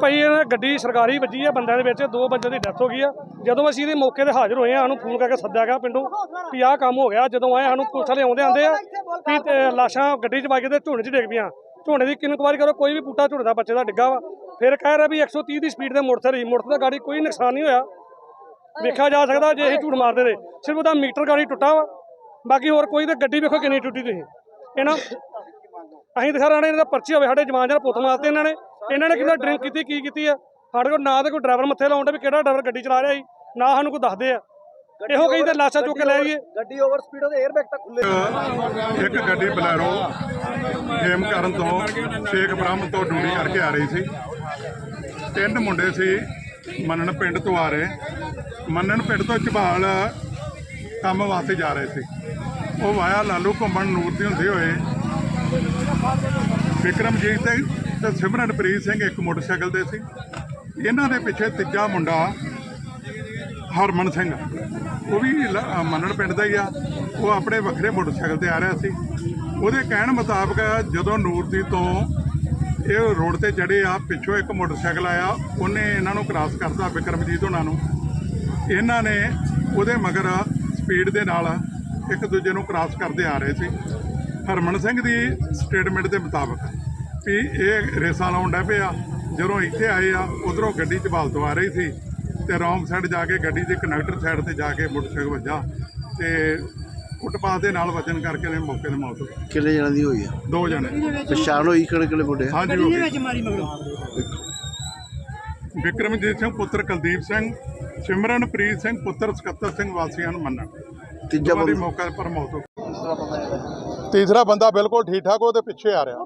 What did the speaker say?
ਭਾਈ, ਇਹਨਾਂ ਗੱਡੀ ਸਰਕਾਰੀ ਵੱਜੀ ਆ, ਬੰਦਿਆਂ ਦੇ ਵਿੱਚ ਦੋ ਬੰਦਿਆਂ ਦੀ ਡੈਥ ਹੋ ਗਈ ਆ। ਜਦੋਂ ਅਸੀਂ ਇਹਦੇ ਮੌਕੇ ਤੇ ਹਾਜ਼ਰ ਹੋਏ ਆ, ਸਾਨੂੰ ਫੋਨ ਕਰਕੇ ਸੱਦਿਆ ਗਿਆ ਪਿੰਡੋਂ ਵੀ ਆਹ ਕੰਮ ਹੋ ਗਿਆ। ਜਦੋਂ ਆਏ, ਸਾਨੂੰ ਪੁਲਿਸ ਵਾਲੇ ਆਉਂਦੇ ਆਂਦੇ ਆ ਵੀ, ਤੇ ਲਾਸ਼ਾਂ ਗੱਡੀ 'ਚ ਪਾ ਕੇ ਤੇ ਝੋਨੇ 'ਚ ਡਿੱਗ ਪਈਆਂ। ਝੋਨੇ ਦੀ ਕਿੰਨ ਕੁ ਕਰੋ, ਕੋਈ ਵੀ ਬੂਟਾ ਝੋਨੇ ਦਾ ਬੱਚੇ ਦਾ ਡਿੱਗਾ ਵਾ। ਫਿਰ ਕਹਿ ਰਿਹਾ ਵੀ 130 ਦੀ ਸਪੀਡ ਦੇ ਮੋਟਰਸਾਈਕਲ ਸੀ ਮੋਟਰਸਾਈਕਲ ਦਾ ਗਾੜੀ ਕੋਈ ਨੁਕਸਾਨ ਨਹੀਂ ਹੋਇਆ। ਵੇਖਿਆ ਜਾ ਸਕਦਾ ਜੇ ਇਹ ਝੂਠ ਮਾਰਦੇ ਨੇ ਸਿਰਫ ਉਹਦਾ ਮੀਟਰ ਗਾੜੀ ਟੁੱਟਾ ਵਾ। ਬਾਕੀ ਹੋਰ ਕੋਈ ਤੇ ਗੱਡੀ ਵੇਖੋ ਕਿੰਨੀ ਟੁੱਟੀ ਤੁਸੀਂ। ਇਹਨਾਂ ਅਸੀਂ ਤਾਂ ਸਾਰਾ ਇਹਨਾਂ ਦਾ ਪਰਚੀ ਹੋਵੇ, ਸਾਡੇ ਜਵਾਨ ਜਨ ਪੁੱਤ ਮਾਰਤੇ ਇਹਨਾਂ ਨੇ। ਇਹਨਾਂ ਨੇ ਕਿੰਨਾ ਡਰਿੰਕ ਕੀਤੀ ਕੀ ਕੀਤੀ ਆ? ਸਾਡੇ ਕੋਲ ਨਾ ਤਾਂ ਕੋਈ ਡਰਾਈਵਰ ਮੱਥੇ ਲਾਉਂਦਾ ਵੀ ਕਿਹੜਾ ਡਰਾਈਵਰ ਗੱਡੀ ਚਲਾ ਰਿਹਾ ਸੀ ਨਾ ਸਾਨੂੰ ਕੋਈ ਦੱਸਦੇ ਆ। ਇਹੋ ਕਹੀ ਤੇ ਲਾਸ਼ਾਂ ਚੁੱਕ ਕੇ ਲੈ ਜਾਈਏ ਗੱਡੀ ਓਵਰ ਸਪੀਡ ਉਹਦੇ 에ਅਰ ਬੈਗ ਤੱਕ ਖੁੱਲੇ ਇੱਕ ਗੱਡੀ ਬਲੈਰੋ ਖੇਮ ਕਰਨ ਤੋਂ ਸ਼ੇਖ ਬ੍ਰਹਮ ਤੋਂ ਡਿਊਟੀ ਕਰਕੇ ਆ ਰਹੀ ਸੀ। ਤਿੰਨ ਮੁੰਡੇ ਸੀ ਮੰਨਣ ਪਿੰਡ ਤੋਂ ਆ ਰਹੇ। ਮੰਨਣ ਪਿੰਡ ਤੋਂ ਝਬਾਲ ਕੰਮ ਵਾਸਤੇ ਜਾ ਰਹੇ ਸੀ। ਉਹ ਵਾਇਆ ਲਾਲੂ ਘੁੰਮਣ ਨੂਰ ਦੀ ਹੁੰਦੇ ਹੋਏ। ਵਿਕਰਮਜੀਤ ਤੇ ਤੇ ਸਿਮਰਨਪ੍ਰੀਤ ਸਿੰਘ ਇੱਕ ਮੋਟਰਸਾਈਕਲ ਤੇ ਸੀ। ਇਹਨਾਂ ਦੇ ਪਿੱਛੇ ਤੀਜਾ ਮੁੰਡਾ ਹਰਮਨ ਸਿੰਘ। ਉਹ ਵੀ ਲ- ਮੰਨਣ ਪਿੰਡ ਦਾ ਹੀ ਆ। ਉਹ ਆਪਣੇ ਵੱਖਰੇ ਮੋਟਰਸਾਈਕਲ ਤੇ ਆ ਰਿਹਾ ਸੀ। ਉਹਦੇ ਕਹਿਣ ਮੁਤਾਬਕ ਜਦੋਂ ਨੂਰਦੀ ਤੋਂ ਇਹ ਰੋਡ ਤੇ ਚੜੇ ਆ, ਪਿੱਛੋਂ ਇੱਕ ਮੋਟਰਸਾਈਕਲ ਆਇਆ। ਉਹਨੇ ਇਹਨਾਂ ਨੂੰ ਕ੍ਰਾਸ ਕਰਤਾ ਵਿਕਰਮਜੀਤ ਉਹਨਾਂ ਨੂੰ। ਇਹਨਾਂ ਨੇ ਉਹਦੇ ਮਗਰ ਸਪੀਡ ਦੇ ਨਾਲ ਇੱਕ ਦੂਜੇ ਨੂੰ ਕ੍ਰਾਸ ਕਰਦੇ ਆ ਰਹੇ ਸੀ। ਹਰਮਨ ਸਿੰਘ ਦੀ ਸਟੇਟਮੈਂਟ ਦੇ ਮੁਤਾਬਕ। ਵੀ ਇਹ ਰੇਸਾਂ ਲਾਉਣ ਡੈ ਪਿਆ। ਜਦੋਂ ਇੱਥੇ ਆਏ ਆ ਉਧਰੋਂ ਗੱਡੀ ਚ ਤੋਂ ਆ ਰਹੀ ਸੀ ਤੇ ਰੌਂਗ ਸਾਈਡ ਜਾ ਕੇ ਗੱਡੀ ਦੇ ਕਨੈਕਟਰ ਸਾਈਡ ਤੇ ਜਾ ਕੇ ਮੋਟਰਸਾਈਕਲ ਵੱਜਾ ਤੇ ਫੁੱਟਪਾਥ ਦੇ ਨਾਲ ਵੱਜਣ ਕਰਕੇ ਨੇ ਮੌਕੇ ਤੇ ਮੌਤ ਹੋ ਗਈ। ਕਿੰਨੇ ਜਣਾਂ ਦੀ ਹੋਈ ਆ? ਦੋ ਜਣੇ। ਪਛਾਣ ਹੋਈ ਕਿਹੜੇ ਕਿਹੜੇ ਮੁੰਡੇ ਆ? ਹਾਂਜੀ ਹੋ ਗਈ ਵਿਕਰਮਜੀਤ ਸਿੰਘ ਪੁੱਤਰ ਕੁਲਦੀਪ ਸਿੰਘ ਸਿਮਰਨਪ੍ਰੀਤ ਸਿੰਘ ਪੁੱਤਰ ਸਕੱਤਰ ਸਿੰਘ ਵਾਸੀਆਂ ਨੂੰ ਮੰਨਣ। ਤੀਜਾ ਦੀ ਬੰਦਾ? ਮੌਕੇ ਪਰ ਮੌਤ ਹੋ ਗਈ। ਤੀਸਰਾ ਬੰਦਾ ਬਿਲਕੁਲ ਠੀਕ ਠਾਕ ਉਹਦੇ ਪਿੱਛੇ ਆ ਰਿਹਾ।